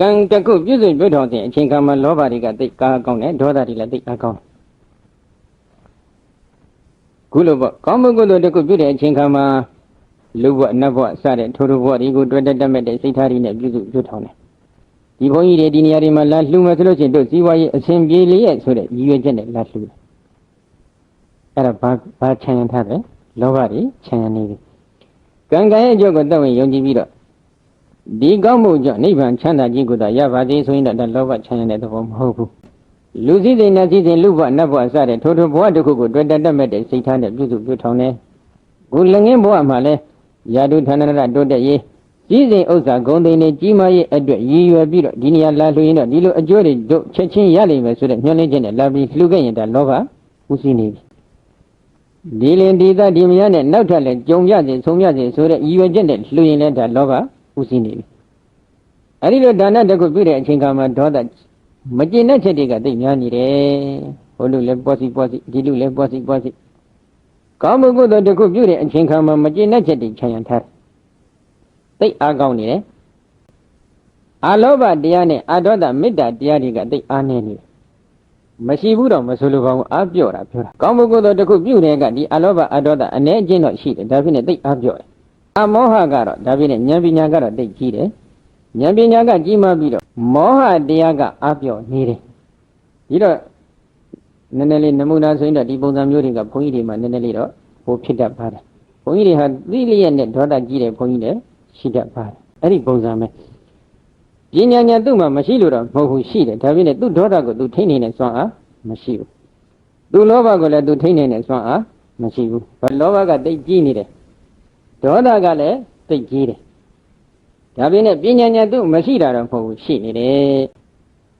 ကံတစ်ခုပြည့်စုံပြုထောင်တဲ့အချိန်ခါမှာလောဘတွေကသိကားကောင်းတယ်ဒေါသတွေလည်းသိအားကောင်းတယ်ခုလိုပေါ့ကောင်းမှုကုသိုလ်တစ်ခုပြုတဲ့အချိန်ခါမှာလူဘဝနတ်ဘဝစတဲ့ထိုးထိုးဘဝတွေကိုတွေ့တက်တတ်မဲ့တဲ့စိတ်ထားတွေနဲ့ပြုစုပြုထောင်တယ်ဒီဘုန်းကြီးတွေဒီနေရာတွေမှာလာလှူမယ်ဆိုလို့ရှိရင်တို့ဇီဝရေးအစဉ်ပြေလေးရဲ့ဆိုတဲ့ရည်ရွယ်ချက်နဲ့လာလှူတယ်အဲ့ဒါဘာဘာခြံရံထားတယ်လောဘတွေခြံရံနေပြီကံကံရဲ့အကျိုးကိုတတ်ဝင်ယုံကြည်ပြီးတော့ ဒီကောင်းမှုကြောင့်နိဗ္ဗာန်ချမ်းသာခြင်းကိုသာရပါသေးဆိုရင်တော့ဒါလောဘခြံရံတဲ့သဘောမဟုတ်ဘူးလူစည်းစိမ်နတ်စည်းစိမ်လူဘဝနတ်ဘဝစတဲ့ထိုးထိုးဘဝတစ်ခုကိုတွေ့တက်တတ်မဲ့တဲ့စိတ်ထားနဲ့ပြုစုပြုထောင်တယ်ခုလည်းငင်းဘဝမှာလဲယာတုဌာနရတိုးတက်ရေးကြီးစိမ်ဥစ္စာဂုံသိန်းနေကြီးမားရေးအတွက်ရည်ရွယ်ပြီးတော့ဒီနေရာလာလှူရင်တော့ဒီလိုအကျိုးတွေတို့ချက်ချင်းရလိမ့်မယ်ဆိုတဲ့ညှို့လင်းချက်နဲ့လာပြီးလှူခဲ့ရင်ဒါလောဘဥသိနေပြီဒီလင်ဒီသဒီမယနဲ့နောက်ထပ်လည်းကြုံရစေဆုံးရစေဆိုတဲ့ရည်ရွယ်ချက်နဲ့လှူရင်လည်းဒါလောဘ ဥသိနေပြီအဲဒီလိုဒါနတစ်ခုပြုတဲ့အချိန်ခါမှာဒေါသမကျေနပ်ချက်တွေကသိများနေတယ်ဟိုလူလည်းပွားစီပွားစီဒီလူလည်းပွားစီပွားစီကောင်းမှုကုသိုလ်တစ်ခုပြုတဲ့အချိန်ခါမှာမကျေနပ်ချက်တွေခြံရံထားတယ်သိအားကောင်းနေတယ်အာလောဘတရားနဲ့အာဒေါသမေတ္တာတရားတွေကသိအားနေနေတယ်မရှိဘူးတော့မဆိုလိုပါဘူးအားပြော့တာပြောတာကောင်းမှုကုသိုလ်တစ်ခုပြုတဲ့ကဒီအာလောဘအာဒေါသအ ਨੇ အချင်းတော့ရှိတယ်ဒါဖြစ်နေသိအားပြော့တယ် အမောဟကတော့ဒါဖြစ်နေဉာဏ်ပညာကတော့သိကြီးတယ်ဉာဏ်ပညာကကြီးမားပြီးတော့မောဟတရားကအားပြော့နေတယ်ဒီတော့နည်းနည်းလေးနမူနာဆိုရင်တော့ဒီပုံစံမျိုးတွေကဘုန်းကြီးတွေမှာနည်းနည်းလေးတော့ဟိုဖြစ်တတ်ပါတယ်ဘုန်းကြီးတွေဟာသိလျက်နဲ့ဒေါသကြီးတဲ့ဘုန်းကြီးတွေရှိတတ်ပါတယ်အဲ့ဒီပုံစံပဲပညာညာသူ့မှာမရှိလို့တော့မဟုတ်ဘူးရှိတယ်ဒါပြင်လည်းသူ့ဒေါသကိုသူထိန်းနေတဲ့စွမ်းအားမရှိဘူးသူ့လောဘကိုလည်းသူထိန်းနေတဲ့စွမ်းအားမရှိဘူးဘာလောဘကတိတ်ကြီးနေတယ် ဒေါသကလည်းတိတ်ကြီးတယ်ဒါပြင်လည်းပညာညာသူ့မရှိတာတော့မဟုတ်ဘူးရှိနေတယ်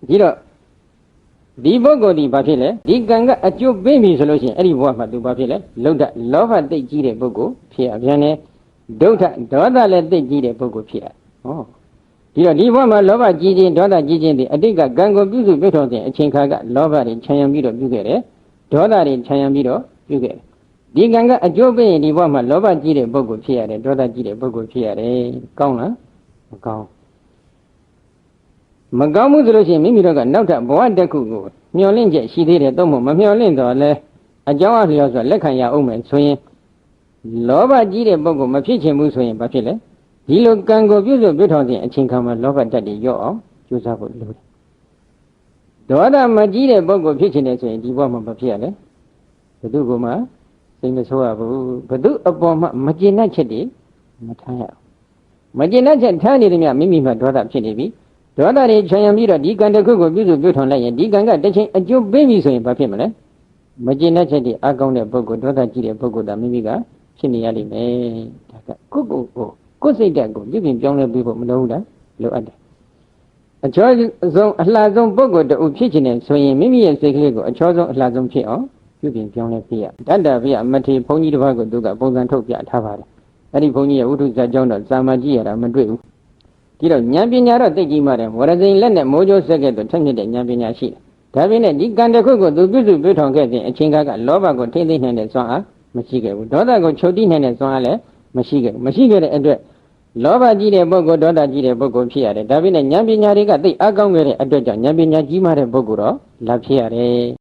ဒီတော့ဒီပုဂ္ဂိုလ်ဒီဘာဖြစ်လဲဒီကံကအကျိုးပေးပြီဆိုလို့ရှိရင်အဲ့ဒီဘဝမှာသူဘာဖြစ်လဲလုဒ္ဓလောဘတိတ်ကြီးတဲ့ပုဂ္ဂိုလ်ဖြစ်အပြန်နဲ့ဒုဋ္ဌဒေါသလည်းတိတ်ကြီးတဲ့ပုဂ္ဂိုလ်ဖြစ်ရဟောဒီတော့ဒီဘဝမှာလောဘကြီးခြင်းဒေါသကြီးခြင်းဒီအတိတ်ကကံကိုပြုစုပြုထောင်တဲ့အချိန်ခါကလောဘတွေခြံရံပြီးတော့ပြုခဲ့တယ်ဒေါသတွေခြံရံပြီးတော့ပြုခဲ့တယ် ဒီကံကအကျိုးပေးရင်ဒီဘဝမှာလောဘကြီးတဲ့ပုဂ္ဂိုလ်ဖြစ်ရတယ်ဒေါသကြီးတဲ့ပုဂ္ဂိုလ်ဖြစ်ရတယ်ကောင်းလားမကောင်းမကောင်းမှုဆိုလို့ရှိရင်မိမိတို့ကနောက်ထပ်ဘဝတစ်ခုကိုမျှော်လင့်ချက်ရှိသေးတယ်တော့မမမျှော်လင့်တော့လဲအကြောင်းအလျော်ဆိုလက်ခံရအောင်မယ်ဆိုရင်လောဘကြီးတဲ့ပုဂ္ဂိုလ်မဖြစ်ချင်ဘူးဆိုရင်ဘာဖြစ်လဲဒီလိုကံကိုပြုစုပြုထောင်ခြင်းအချိန်ခါမှာလောဘတက်တွေရော့အောင်ကြိုးစားဖို့လိုတယ်ဒေါသမကြီးတဲ့ပုဂ္ဂိုလ်ဖြစ်ချင်တယ်ဆိုရင်ဒီဘဝမှာမဖြစ်ရလဲဘု து ကမှ စိတ်မဆိုးရဘူးဘု து အပေါ်မှာမကျေနပ်ချက်တွေမထားရအောင်မကျေနပ်ချက်ထားနေတယ်မြမိမိမှာဒေါသဖြစ်နေပြီဒေါသတွေချွန်ရံပြီးတော့ဒီကံတစ်ခုကိုပြုစုပြုထောင်လိုက်ရင်ဒီကံကတစ်ချိန်အကျိုးပေးပြီဆိုရင်ဘာဖြစ်မလဲမကျေနပ်ချက်တွေအကောင်းတဲ့ပုဂ္ဂိုလ်ဒေါသကြီးတဲ့ပုဂ္ဂိုလ်ဒါမိမိကဖြစ်နေရလိမ့်မယ်ဒါကကိုယ့်ကိုယ်ကိုကိုယ်စိတ်ဓာတ်ကိုပြုပြင်ပြောင်းလဲပြီးဖို့မလိုဘူးလားလိုအပ်တယ်အချောဆုံးအလှဆုံးပုဂ္ဂိုလ်တူဖြစ်ခြင်းနဲ့ဆိုရင်မိမိရဲ့စိတ်ကလေးကိုအချောဆုံးအလှဆုံးဖြစ်အောင် ပြုပြင်ပြောင်းလဲပြရတတ္တပြရမထေဘုန်းကြီးတစ်ပါးကိုသူကပုံစံထုတ်ပြထားပါတယ်အဲ့ဒီဘုန်းကြီးရဲ့ဝိထုဇာကြောင်းတော့ဇာမကြည့်ရတာမတွေ့ဘူးဒီတော့ဉာဏ်ပညာတော့သိကြည့်မှတယ်ဝရဇိန်လက်နဲ့မိုးကြိုးဆက်ကဲ့သို့ထက်မြက်တဲ့ဉာဏ်ပညာရှိတယ်ဒါပြင်နဲ့ဒီကံတစ်ခုကိုသူပြုစုပြုထောင်ခဲ့တဲ့အချိန်ကလောဘကိုထိမ့်သိမ့်နိုင်တဲ့စွမ်းအားမရှိခဲ့ဘူးဒေါသကိုချုပ်တိနိုင်တဲ့စွမ်းအားလည်းမရှိခဲ့ဘူးမရှိခဲ့တဲ့အတွက်လောဘကြီးတဲ့ပုဂ္ဂိုလ်ဒေါသကြီးတဲ့ပုဂ္ဂိုလ်ဖြစ်ရတယ်ဒါပြင်နဲ့ဉာဏ်ပညာတွေကသိအကောင်းခဲ့တဲ့အတွက်ကြောင့်ဉာဏ်ပညာကြီးမှတဲ့ပုဂ္ဂိုလ်တော့လာဖြစ်ရတယ်